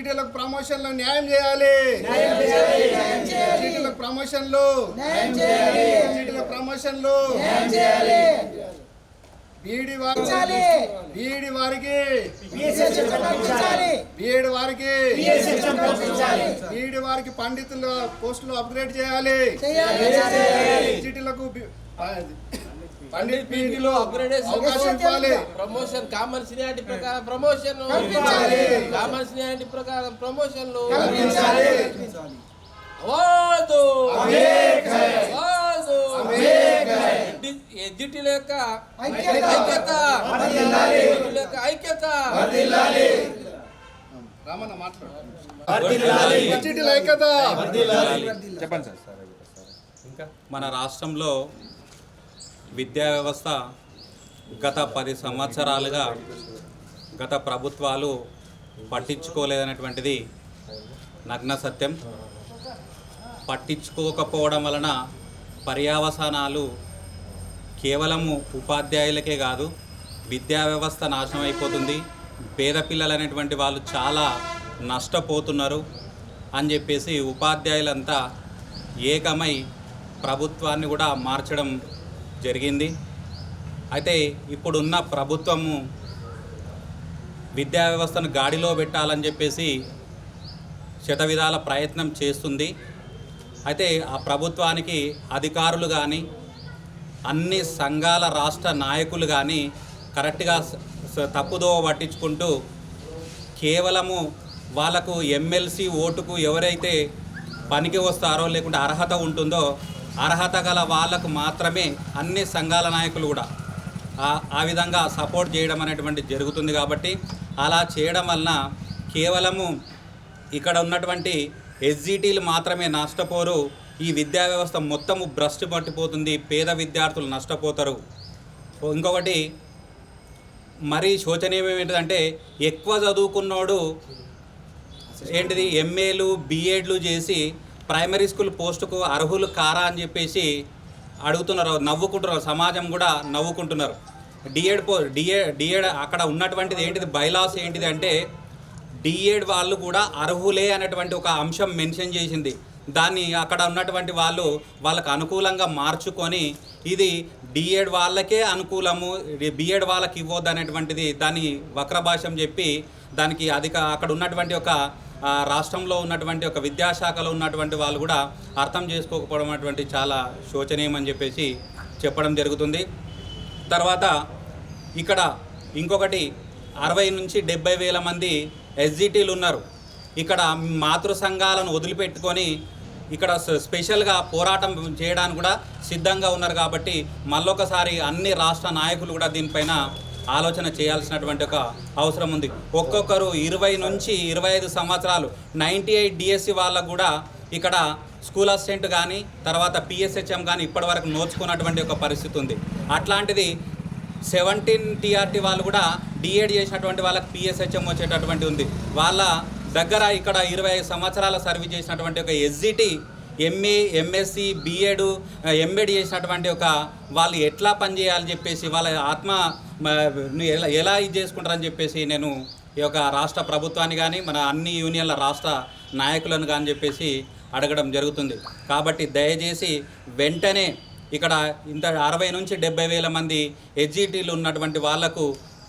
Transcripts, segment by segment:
ఎస్జిటీలకు ప్రమోషన్లో న్యాయం చేయాలి. ఎస్జిటీలకు ప్రమోషన్లు ఎస్జిటీల ప్రమోషన్లు బీఈడి వారికి బీఈడి వారికి వారికి బీఈడి వారికి పండితుల పోస్టులు అప్గ్రేడ్ చేయాలి. అవకాశం ఇవ్వాలి. ప్రమోషన్ కామన్ సీనియారిటీ ప్రకారం ప్రమోషన్ కల్పించాలి. కామన్ సీనియారిటీ ప్రకారం ప్రమోషన్లు కల్పించాలి. ఎడ్జిటీల యొక్క ఐక్యత. యొక్క ఐక్యత. రామన్న మాట్లాడు. ఎస్జిటీల ఐక్యత మన రాష్ట్రంలో విద్యా వ్యవస్థ గత పది సంవత్సరాలుగా గత ప్రభుత్వాలు పట్టించుకోలేదనేటువంటిది నగ్న సత్యం. పట్టించుకోకపోవడం వలన పర్యావసానాలు కేవలము ఉపాధ్యాయులకే కాదు విద్యా వ్యవస్థ నాశనం అయిపోతుంది పేద పిల్లలు అనేటువంటి వాళ్ళు చాలా నష్టపోతున్నారు అని చెప్పేసి ఉపాధ్యాయులంతా ఏకమై ప్రభుత్వాన్ని కూడా మార్చడం జరిగింది. అయితే ఇప్పుడున్న ప్రభుత్వము విద్యా వ్యవస్థను గాడిలో పెట్టాలని చెప్పేసి శతవిధాల ప్రయత్నం చేస్తుంది. అయితే ఆ ప్రభుత్వానికి అధికారులు కానీ అన్ని సంఘాల రాష్ట్ర నాయకులు కానీ కరెక్ట్గా తప్పుదోవ పట్టించుకుంటూ కేవలము వాళ్ళకు ఎమ్మెల్సీ ఓటుకు ఎవరైతే పనికి వస్తారో లేకుంటే అర్హత ఉంటుందో అర్హత గల వాళ్ళకు మాత్రమే అన్ని సంఘాల నాయకులు కూడా ఆ- విధంగా సపోర్ట్ చేయడం అనేటువంటి జరుగుతుంది కాబట్టి అలా చేయడం వలన కేవలము ఇక్కడ ఉన్నటువంటి ఎస్జిటీలు మాత్రమే నష్టపోరు ఈ విద్యా వ్యవస్థ మొత్తము భ్రష్టు పట్టిపోతుంది పేద విద్యార్థులు నష్టపోతారు. ఇంకొకటి మరీ శోచనీయం ఏంటంటే ఎక్కువ చదువుకున్నోడు ఏంటిది ఎంఏలు బీఎడ్లు చేసి ప్రైమరీ స్కూల్ పోస్టుకు అర్హులు కారా అని చెప్పేసి అడుగుతున్నారు. నవ్వుకుంటున్నారు. సమాజం కూడా నవ్వుకుంటున్నారు. డిఎడ్ పో డిఏ డిఎడ్ అక్కడ ఉన్నటువంటిది ఏంటిది? బైలాస్ ఏంటిది అంటే డిఎడ్ వాళ్ళు కూడా అర్హులే అనేటువంటి ఒక అంశం మెన్షన్ చేసింది. దాన్ని అక్కడ ఉన్నటువంటి వాళ్ళు వాళ్ళకు అనుకూలంగా మార్చుకొని ఇది డిఎడ్ వాళ్ళకే అనుకూలము బిఎడ్ వాళ్ళకి ఇవ్వద్దు అనేటువంటిది దాన్ని వక్రభాషం చెప్పి దానికి అధిక అక్కడ ఉన్నటువంటి ఒక రాష్ట్రంలో ఉన్నటువంటి ఒక విద్యాశాఖలో ఉన్నటువంటి వాళ్ళు కూడా అర్థం చేసుకోకపోవడం అటువంటి చాలా శోచనీయం అని చెప్పేసి చెప్పడం జరుగుతుంది. తర్వాత ఇక్కడ ఇంకొకటి అరవై నుంచి డెబ్బై వేల మంది ఎస్జిటీలు ఉన్నారు. ఇక్కడ మాతృ సంఘాలను వదిలిపెట్టుకొని ఇక్కడ స్పెషల్గా పోరాటం చేయడానికి కూడా సిద్ధంగా ఉన్నారు కాబట్టి మళ్ళొకసారి అన్ని రాష్ట్ర నాయకులు కూడా దీనిపైన ఆలోచన చేయాల్సినటువంటి ఒక అవసరం ఉంది. ఒక్కొక్కరు ఇరవై నుంచి ఇరవై ఐదు సంవత్సరాలు నైంటీ ఎయిట్ డిఎస్సి వాళ్ళకు కూడా ఇక్కడ స్కూల్ అసిస్టెంట్ కానీ తర్వాత పిఎస్హెచ్ఎం కానీ ఇప్పటివరకు నోచుకున్నటువంటి ఒక పరిస్థితి ఉంది. అట్లాంటిది సెవెంటీన్ టీఆర్టీ వాళ్ళు కూడా డిఎడ్ చేసినటువంటి వాళ్ళకి పిఎస్హెచ్ఎం వచ్చేటటువంటి ఉంది. వాళ్ళ దగ్గర ఇక్కడ ఇరవై ఐదు సంవత్సరాల సర్వీస్ చేసినటువంటి ఒక SGT MA MSc BEd MEd చేసినటువంటి ఒక వాళ్ళు ఎట్లా పనిచేయాలని చెప్పేసి వాళ్ళ ఆత్మ ఎలా ఎలా ఇది చేసుకుంటారని చెప్పేసి నేను ఈ యొక్క రాష్ట్ర ప్రభుత్వాన్ని కానీ మన అన్ని యూనియన్ల రాష్ట్ర నాయకులను కానీ చెప్పేసి అడగడం జరుగుతుంది. కాబట్టి దయచేసి వెంటనే ఇక్కడ ఇంత అరవై నుంచి డెబ్బై వేల మంది ఎస్జిటీలు ఉన్నటువంటి వాళ్ళకు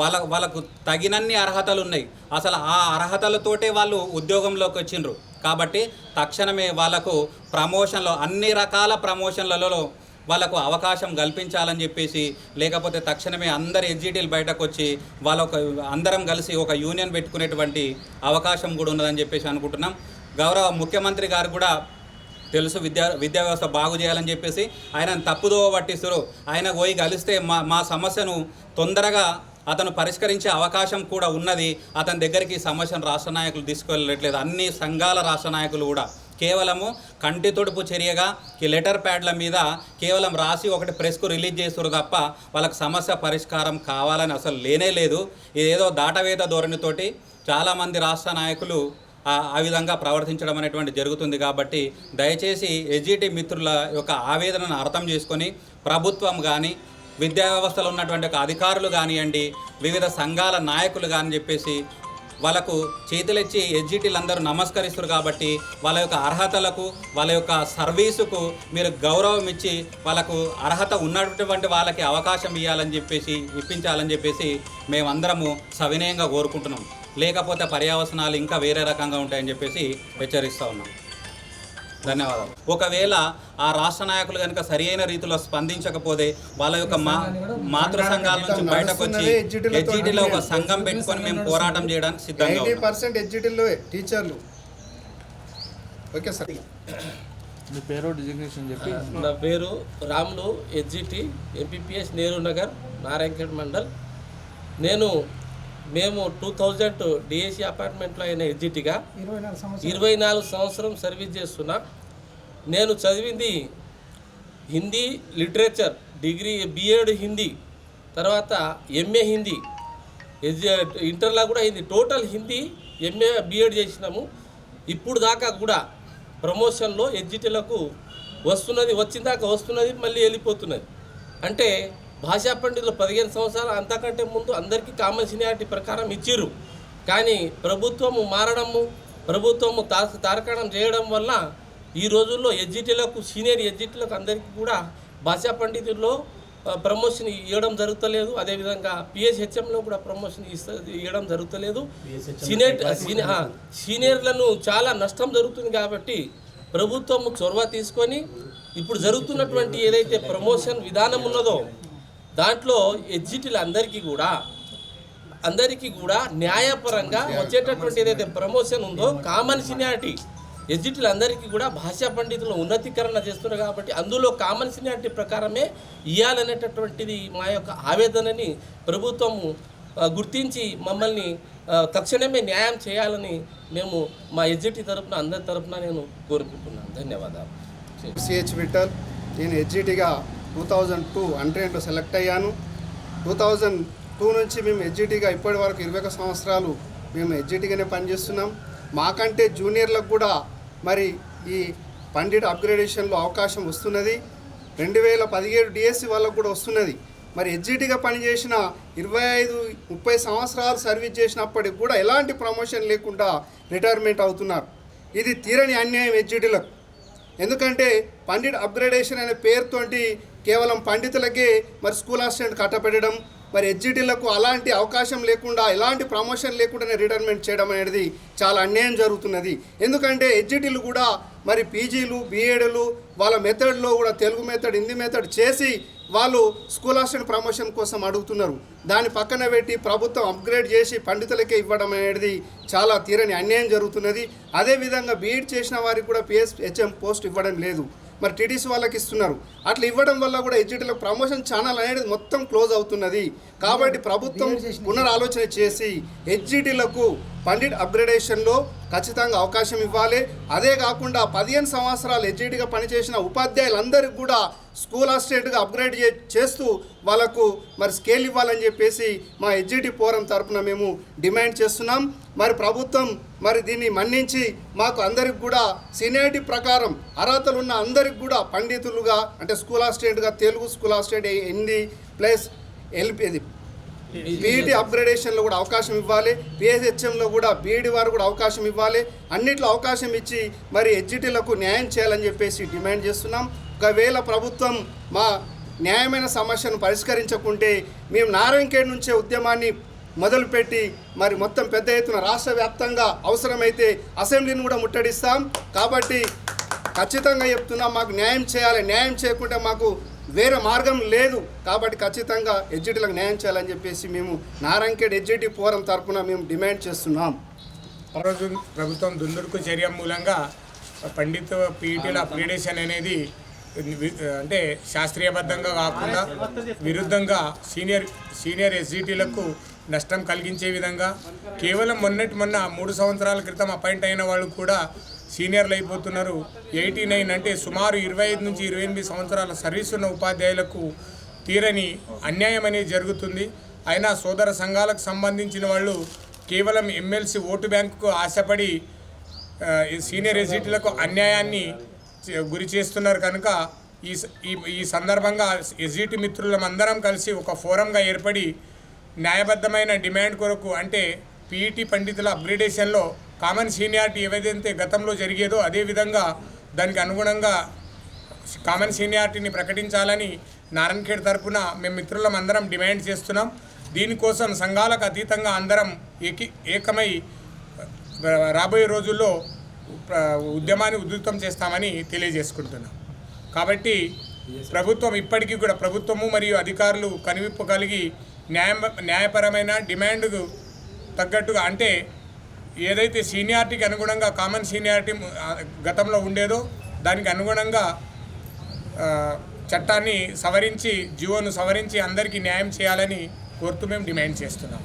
వాళ్ళ వాళ్ళకు తగినన్ని అర్హతలు ఉన్నాయి. అసలు ఆ అర్హతలతోటే వాళ్ళు ఉద్యోగంలోకి వచ్చిండ్రు. కాబట్టి తక్షణమే వాళ్ళకు ప్రమోషన్లో అన్ని రకాల ప్రమోషన్లలో వాళ్ళకు అవకాశం కల్పించాలని చెప్పేసి లేకపోతే తక్షణమే అందరు ఎగ్జిటీలు బయటకు వచ్చి వాళ్ళ ఒక అందరం కలిసి ఒక యూనియన్ పెట్టుకునేటువంటి అవకాశం కూడా ఉన్నదని చెప్పేసి అనుకుంటున్నాం. గౌరవ ముఖ్యమంత్రి గారు కూడా తెలుసు విద్యా విద్యా వ్యవస్థ బాగు చేయాలని చెప్పేసి ఆయన తప్పుదోవ పట్టిస్తారు. ఆయన పోయి కలిస్తే మా మా సమస్యను తొందరగా అతను పరిష్కరించే అవకాశం కూడా ఉన్నది. అతని దగ్గరికి సమస్యను రాష్ట్ర నాయకులు తీసుకువెళ్ళట్లేదు అన్ని సంఘాల రాష్ట్ర నాయకులు కూడా. కేవలము కంటి తొడుపు చర్యగా ఈ లెటర్ ప్యాడ్ల మీద కేవలం రాసి ఒకటి ప్రెస్కు రిలీజ్ చేస్తారు తప్ప వాళ్ళకి సమస్య పరిష్కారం కావాలని అసలు లేనే లేదు. ఇదేదో దాటవేత ధోరణితోటి చాలామంది రాష్ట్ర నాయకులు ఆ ఆ విధంగా ప్రవర్తించడం అనేటువంటి జరుగుతుంది కాబట్టి దయచేసి ఎస్జిటి మిత్రుల యొక్క ఆవేదనను అర్థం చేసుకొని ప్రభుత్వం కానీ విద్యా వ్యవస్థలో ఉన్నటువంటి ఒక అధికారులు కానివ్వండి వివిధ సంఘాల నాయకులు కానీ చెప్పేసి వాళ్ళకు చేతులెచ్చి ఎడ్జిటీలు అందరూ నమస్కరిస్తారు కాబట్టి వాళ్ళ యొక్క అర్హతలకు వాళ్ళ యొక్క సర్వీసుకు మీరు గౌరవం ఇచ్చి వాళ్ళకు అర్హత ఉన్నటువంటి వాళ్ళకి అవకాశం ఇవ్వాలని చెప్పేసి ఇప్పించాలని చెప్పేసి మేమందరము సవినయంగా కోరుకుంటున్నాం. లేకపోతే పర్యావసనాలు ఇంకా వేరే రకంగా ఉంటాయని చెప్పేసి హెచ్చరిస్తూ ఉన్నాం. ధన్యవాదాలు. ఒకవేళ ఆ రాష్ట్ర నాయకులు కనుక సరి అయిన రీతిలో స్పందించకపోతే వాళ్ళ యొక్క మా మాతృ సంఘాల నుంచి బయటకు వచ్చి హెచ్ఈటీలో ఒక సంఘం పెట్టుకొని మేము పోరాటం చేయడానికి సిద్ధంగా పర్సెంట్ టీచర్లు. Okay sir. మీ పేరు డిజిగ్నేషన్ చెప్పి. నా పేరు రాములు హెచ్జిటి ఎంపీపీఎస్ నెహ్రూ నగర్ నారాయణఖేడ్ మండల్. నేను మేము టూ థౌజండ్ డిఎస్సి అపార్ట్మెంట్లో అయిన హెచ్జిటిగా ఇరవై నాలుగు సంవత్సరం సర్వీస్ చేస్తున్నా. నేను చదివింది Hindi literature degree BEd Hindi తర్వాత ఎంఏ హిందీ ఎడ్జి- ఇంటర్లో కూడా Hindi total Hindi MA BEd చేసినాము. ఇప్పుడు దాకా కూడా ప్రమోషన్లో ఎడ్జిటీలకు వస్తున్నది వచ్చిందాక వస్తున్నది మళ్ళీ వెళ్ళిపోతున్నది. అంటే భాషా పండితులు పదిహేను సంవత్సరాలు అంతకంటే ముందు అందరికీ కామన్ సీనియారిటీ ప్రకారం ఇచ్చిర్రు. కానీ ప్రభుత్వము మారడము ప్రభుత్వము తా తారకణం చేయడం వల్ల ఈ రోజుల్లో ఎడ్జిటీలకు సీనియర్ ఎడ్జిటీలకు అందరికీ కూడా భాషా పండితుల్లో ప్రమోషన్ ఇవ్వడం జరుగుతలేదు. అదేవిధంగా పిఎస్హెచ్ఎంలో కూడా ప్రమోషన్ ఇస్త ఇవ్వడం జరుగుతలేదు. సీనియర్ సీనియర్లను చాలా నష్టం జరుగుతుంది కాబట్టి ప్రభుత్వం చొరవ తీసుకొని ఇప్పుడు జరుగుతున్నటువంటి ఏదైతే ప్రమోషన్ విధానం ఉన్నదో దాంట్లో ఎగ్జిటీలు అందరికీ కూడా అందరికీ కూడా న్యాయపరంగా వచ్చేటటువంటి ఏదైతే ప్రమోషన్ ఉందో కామన్ సీనియారిటీ ఎగ్జిట్లు అందరికీ కూడా భాషా పండితులు ఉన్నతీకరణ చేస్తున్నారు కాబట్టి అందులో కామన్ సీనియారిటీ ప్రకారమే ఇవ్వాలనేటటువంటిది మా యొక్క ఆవేదనని ప్రభుత్వము గుర్తించి మమ్మల్ని తక్షణమే న్యాయం చేయాలని మేము మా ఎగ్జిటీ తరపున అందరి తరపున నేను కోరుకుంటున్నాను. ధన్యవాదాలు. సిహెచ్ విఠల్ నేను హెచ్జిటిగా టూ థౌజండ్ టూ అంట్రెంట్లో సెలెక్ట్ అయ్యాను. టూ థౌజండ్ టూ నుంచి మేము హెచ్జిటిగా ఇప్పటి వరకు ఇరవై ఒక సంవత్సరాలు మేము హెచ్జిటిగానే పనిచేస్తున్నాం. మాకంటే జూనియర్లకు కూడా మరి ఈ పండిట్ అప్గ్రేడేషన్లో అవకాశం వస్తున్నది. రెండు వేల పదిహేడు డిఎస్సి వాళ్ళకు కూడా వస్తున్నది. మరి హెచ్జిటిగా పనిచేసిన ఇరవై ఐదు ముప్పై సంవత్సరాలు సర్వీస్ చేసినప్పటికి కూడా ఎలాంటి ప్రమోషన్ లేకుండా రిటైర్మెంట్ అవుతున్నారు. ఇది తీరని అన్యాయం హెచ్జిటీలకు ఎందుకంటే పండిట్ అప్గ్రేడేషన్ అనే పేరుతోటి కేవలం పండితులకే మరి స్కూల్ అసిస్టెంట్ కట్టబెట్టడం మరి హెచ్జిటీలకు అలాంటి అవకాశం లేకుండా ఎలాంటి ప్రమోషన్ లేకుండానే రిటైర్మెంట్ చేయడం అనేది చాలా అన్యాయం జరుగుతున్నది. ఎందుకంటే హెచ్జిటీలు కూడా మరి పీజీలు బీఏడీలు వాళ్ళ మెథడ్లో కూడా తెలుగు మెథడ్ హిందీ మెథడ్ చేసి వాళ్ళు స్కూల్ అసిస్టెంట్ ప్రమోషన్ కోసం అడుగుతున్నారు. దాన్ని పక్కన పెట్టి ప్రభుత్వం అప్గ్రేడ్ చేసి పండితులకే ఇవ్వడం అనేది చాలా తీరని అన్యాయం జరుగుతున్నది. అదేవిధంగా బీఎడ్ చేసిన వారికి కూడా పిఎస్ హెచ్ఎం పోస్ట్ ఇవ్వడం లేదు. మరి టీడీసీ వాళ్ళకి ఇస్తున్నారు. అట్లా ఇవ్వడం వల్ల కూడా ఎడ్జిటీలకు ప్రమోషన్ ఛానల్ అనేది మొత్తం క్లోజ్ అవుతున్నది. కాబట్టి ప్రభుత్వం పునరాలోచన చేసి హెచ్జిటీలకు పండిట్ అప్గ్రేడేషన్లో ఖచ్చితంగా అవకాశం ఇవ్వాలి. అదే కాకుండా పదిహేను సంవత్సరాలు హెచ్జిటీగా పనిచేసిన ఉపాధ్యాయులందరికీ కూడా స్కూల్ అసిస్టెంట్గా అప్గ్రేడ్ చే చేస్తూ వాళ్ళకు మరి స్కేల్ ఇవ్వాలని చెప్పేసి మా హెచ్జిటి ఫోరం తరపున మేము డిమాండ్ చేస్తున్నాం. మరి ప్రభుత్వం మరి దీన్ని మన్నించి మాకు అందరికి కూడా సీనియారిటీ ప్రకారం అర్హతలు ఉన్న అందరికి కూడా పండితులుగా అంటే స్కూల్ అసిస్టెంట్గా Telugu school assistant Hindi plus LP BEd BEd అప్గ్రేడేషన్లో కూడా అవకాశం ఇవ్వాలి. పిఎస్హెచ్ఎంలో కూడా బీఈడి వారు కూడా అవకాశం ఇవ్వాలి. అన్నిట్లో అవకాశం ఇచ్చి మరి హెచ్జిటీలకు న్యాయం చేయాలని చెప్పేసి డిమాండ్ చేస్తున్నాం. ఒకవేళ ప్రభుత్వం మా న్యాయమైన సమస్యను పరిష్కరించకుంటే మేము నారాయణఖేడ్ నుంచే ఉద్యమాన్ని మొదలుపెట్టి మరి మొత్తం పెద్ద ఎత్తున రాష్ట్ర వ్యాప్తంగా అవసరమైతే అసెంబ్లీని కూడా ముట్టడిస్తాం. కాబట్టి ఖచ్చితంగా చెప్తున్నాం మాకు న్యాయం చేయాలి. న్యాయం చేయకుంటే మాకు వేరే మార్గం లేదు. కాబట్టి ఖచ్చితంగా ఎడ్జిటీలకు న్యాయం చేయాలని చెప్పేసి మేము నారాయణఖేడ్ ఎడ్జిటీ ఫోరం తరఫున మేము డిమాండ్ చేస్తున్నాం. రోజు ప్రభుత్వం దుందుడుకు చర్య మూలంగా పండిత్ పీఈటీల అప్గ్రేడేషన్ అనేది అంటే శాస్త్రీయబద్ధంగా కాకుండా విరుద్ధంగా సీనియర్ సీనియర్ ఎస్జిటీలకు నష్టం కలిగించే విధంగా కేవలం మొన్నటి మొన్న మూడు సంవత్సరాల క్రితం అపాయింట్ అయిన వాళ్ళు కూడా సీనియర్లు అయిపోతున్నారు. ఎయిటీ నైన్ అంటే సుమారు ఇరవై ఐదు నుంచి ఇరవై ఎనిమిది సంవత్సరాల సర్వీస్ ఉన్న ఉపాధ్యాయులకు తీరని అన్యాయం అనేది జరుగుతుంది. అయినా సోదర సంఘాలకు సంబంధించిన వాళ్ళు కేవలం ఎమ్మెల్సీ ఓటు బ్యాంకుకు ఆశపడి సీనియర్ ఎస్జిటీలకు అన్యాయాన్ని గురి చేస్తున్నారు కనుక ఈ స- ఈ ఈ సందర్భంగా ఎస్జిటి మిత్రులం అందరం కలిసి ఒక ఫోరంగా ఏర్పడి న్యాయబద్ధమైన డిమాండ్ కొరకు అంటే పీఈటీ పండితుల అప్గ్రేడేషన్లో కామన్ సీనియారిటీ ఏదైతే గతంలో జరిగేదో అదేవిధంగా దానికి అనుగుణంగా కామన్ సీనియారిటీని ప్రకటించాలని నారాయణఖేడ్ తరపున మేము మిత్రులం అందరం డిమాండ్ చేస్తున్నాం. దీనికోసం సంఘాలకు అతీతంగా అందరం ఏకి ఏకమై రాబోయే రోజుల్లో ఉద్యమాన్ని ఉధృతం చేస్తామని తెలియజేసుకుంటున్నాం కాబట్టి ప్రభుత్వం ఇప్పటికీ కూడా ప్రభుత్వము మరియు అధికారులు కనువిప్పు కలిగి న్యాయ న్యాయపరమైన డిమాండ్కు తగ్గట్టుగా అంటే ఏదైతే సీనియారిటీకి అనుగుణంగా కామన్ సీనియారిటీ గతంలో ఉండేదో దానికి అనుగుణంగా చట్టాన్ని సవరించి జీవోను సవరించి అందరికీ న్యాయం చేయాలని కోరుతూ మేము డిమాండ్ చేస్తున్నాం